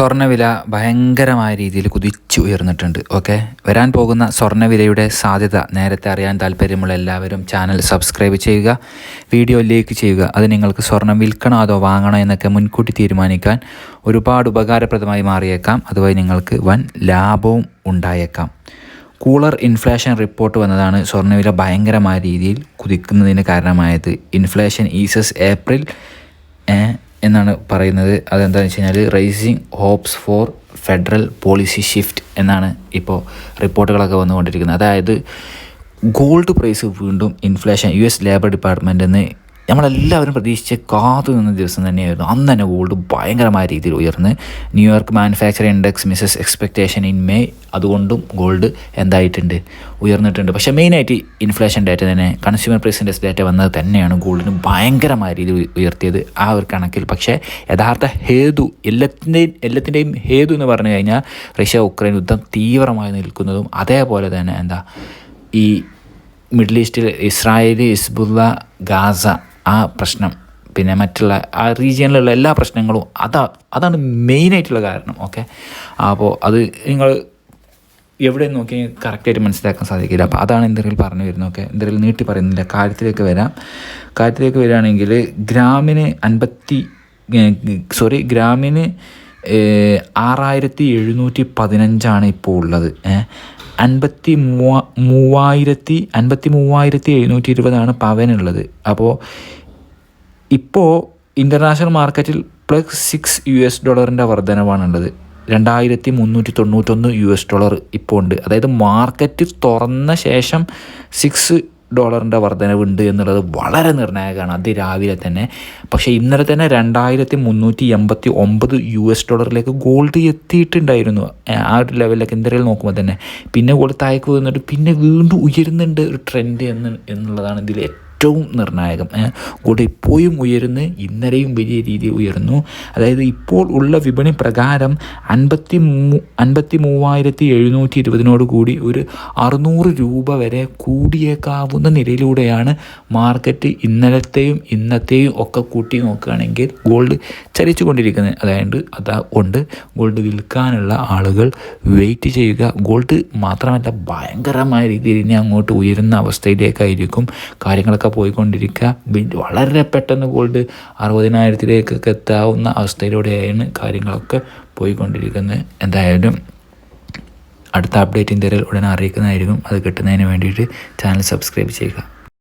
സ്വർണവില ഭയങ്കരമായ രീതിയിൽ കുതിച്ചു ഉയർന്നിട്ടുണ്ട് ഓക്കെ വരാൻ പോകുന്ന സ്വർണവിലയുടെ സാധ്യത നേരത്തെ അറിയാൻ താല്പര്യമുള്ള എല്ലാവരും ചാനൽ സബ്സ്ക്രൈബ് ചെയ്യുക വീഡിയോ ലൈക്ക് ചെയ്യുക. അത് നിങ്ങൾക്ക് സ്വർണം വിൽക്കണോ അതോ വാങ്ങണോ എന്നൊക്കെ മുൻകൂട്ടി തീരുമാനിക്കാൻ ഒരുപാട് ഉപകാരപ്രദമായി മാറിയേക്കാം. അതുവഴി നിങ്ങൾക്ക് വൻ ലാഭവും ഉണ്ടായേക്കാം. കൂളർ ഇൻഫ്ലേഷൻ റിപ്പോർട്ട് വന്നതാണ് സ്വർണവില ഭയങ്കരമായ രീതിയിൽ കുതിക്കുന്നതിന് കാരണമായത്. ഇൻഫ്ലേഷൻ ഈസസ് ഏപ്രിൽ എന്നാണ് പറയുന്നത്. അതെന്താണെന്ന് വെച്ച് കഴിഞ്ഞാൽ rising hopes for federal policy shift എന്നാണ് ഇപ്പോൾ റിപ്പോർട്ടുകളൊക്കെ വന്നുകൊണ്ടിരിക്കുന്നത്. അതായത് ഗോൾഡ് പ്രൈസ് വീണ്ടും ഇൻഫ്ലേഷൻ യു എസ് ലേബർ ഡിപ്പാർട്ട്മെന്റിൽ നിന്ന് നമ്മളെല്ലാവരും പ്രതീക്ഷിച്ച് കാത്തു നിന്ന ദിവസം തന്നെയായിരുന്നു. അന്ന് തന്നെ ഗോൾഡ് ഭയങ്കരമായ രീതിയിൽ ഉയർന്ന്. New York manufactory index misses expectation in May അതുകൊണ്ടും ഗോൾഡ് എന്തായിട്ടുണ്ട്? ഉയർന്നിട്ടുണ്ട്. പക്ഷേ മെയിനായിട്ട് ഇൻഫ്ലേഷൻ ഡാറ്റ തന്നെ കൺസ്യൂമർ പ്രൈസ് ഇൻഡെക്സ് ഡാറ്റ വന്നത് തന്നെയാണ് ഗോൾഡിന് ഭയങ്കരമായ രീതിയിൽ ഉയർത്തിയത് ആ ഒരു കണക്കിൽ. പക്ഷേ യഥാർത്ഥ ഹേതു എല്ലാത്തിന്റെയും എല്ലാത്തിന്റെയും ഹേതു എന്ന് പറഞ്ഞു കഴിഞ്ഞാൽ റഷ്യ ഉക്രൈൻ യുദ്ധം തീവ്രമായി നിൽക്കുന്നതും അതേപോലെ തന്നെ എന്താ ഈ മിഡിൽ ഈസ്റ്റിൽ ഇസ്രായേൽ ഇസ്ബുല്ല ഗാസ ആ പ്രശ്നം. പിന്നെ മറ്റുള്ള ആ റീജിയനിലുള്ള എല്ലാ പ്രശ്നങ്ങളും അതാ അതാണ് മെയിനായിട്ടുള്ള കാരണം ഓക്കെ? അപ്പോൾ അത് നിങ്ങൾ എവിടെ നോക്കി കറക്റ്റായിട്ട് മനസ്സിലാക്കാൻ സാധിക്കില്ല. അപ്പോൾ അതാണ് എന്തെങ്കിലും പറഞ്ഞു വരുന്നത് ഓക്കെ? എന്തെങ്കിലും നീട്ടി പറയുന്നില്ല. കാര്യത്തിലേക്ക് വരാം. കാര്യത്തിലേക്ക് വരികയാണെങ്കിൽ ഗ്രാമിന് അൻപത്തി സോറി ഗ്രാമിന് ആറായിരത്തി എഴുന്നൂറ്റി പതിനഞ്ചാണ് ഇപ്പോൾ ഉള്ളത്. അൻപത്തി മൂവ മൂവായിരത്തി അൻപത്തി മൂവായിരത്തി എഴുന്നൂറ്റി ഇരുപതാണ് പവനുള്ളത്. അപ്പോൾ ഇപ്പോൾ ഇന്റർനാഷണൽ മാർക്കറ്റിൽ പ്ലസ് സിക്സ് യു എസ് ഡോളറിന്റെ വർധനവാണുള്ളത്. രണ്ടായിരത്തി മുന്നൂറ്റി തൊണ്ണൂറ്റൊന്ന് യു എസ് ഡോളർ ഇപ്പോൾ ഉണ്ട്. അതായത് മാർക്കറ്റ് തുറന്ന ശേഷം സിക്സ് ഡോളറിന്റെ വർധനവുണ്ട് എന്നുള്ളത് വളരെ നിർണായകമാണ്. അത് രാവിലെ തന്നെ. പക്ഷേ ഇന്നലെ തന്നെ രണ്ടായിരത്തി മുന്നൂറ്റി എൺപത്തി ഒമ്പത് യു എസ് ഡോളറിലേക്ക് ഗോൾഡ് എത്തിയിട്ടുണ്ടായിരുന്നു. ആ ഒരു ലെവലിലേക്ക് എന്തെങ്കിലും നോക്കുമ്പോൾ തന്നെ. പിന്നെ ഗോൾഡ് താഴേക്ക് വന്നിട്ട് പിന്നെ വീണ്ടും ഉയരുന്നുണ്ട് ഒരു ട്രെൻഡ് എന്ന് എന്നുള്ളതാണ് ഇതിൽ ഏറ്റവും നിർണായകം. കൂടെ ഇപ്പോഴും ഉയരുന്നു ഇന്നലെയും വലിയ രീതിയിൽ ഉയർന്നു അതായത് ഇപ്പോൾ ഉള്ള വിപണി പ്രകാരം അൻപത്തി മൂ അൻപത്തി മൂവായിരത്തി എഴുന്നൂറ്റി ഇരുപതിനോട് കൂടി ഒരു അറുന്നൂറ് രൂപ വരെ കൂടിയേക്കാവുന്ന നിലയിലൂടെയാണ് മാർക്കറ്റ് ഇന്നലത്തെയും ഇന്നത്തെയും ഒക്കെ കൂട്ടി നോക്കുകയാണെങ്കിൽ ഗോൾഡ് ചലിച്ചു കൊണ്ടിരിക്കുന്നത് അതായത് അതാ കൊണ്ട് ഗോൾഡ് വിൽക്കാനുള്ള ആളുകൾ വെയിറ്റ് ചെയ്യുക. ഗോൾഡ് മാത്രമല്ല ഭയങ്കരമായ രീതിയിൽ ഇനി അങ്ങോട്ട് ഉയരുന്ന അവസ്ഥയിലേക്കായിരിക്കും കാര്യങ്ങളൊക്കെ പോയിക്കൊണ്ടിരിക്കുക. വളരെ പെട്ടെന്ന് ഗോൾഡ് അറുപതിനായിരത്തിലേക്കൊക്കെ എത്താവുന്ന അവസ്ഥയിലൂടെയാണ് കാര്യങ്ങളൊക്കെ പോയിക്കൊണ്ടിരിക്കുന്നത്. എന്തായാലും അടുത്ത അപ്ഡേറ്റ് ഇന്ത്യയിൽ ഉടനെ അറിയിക്കുന്നതായിരിക്കും. അത് കിട്ടുന്നതിന് വേണ്ടിയിട്ട് ചാനൽ സബ്സ്ക്രൈബ് ചെയ്യുക.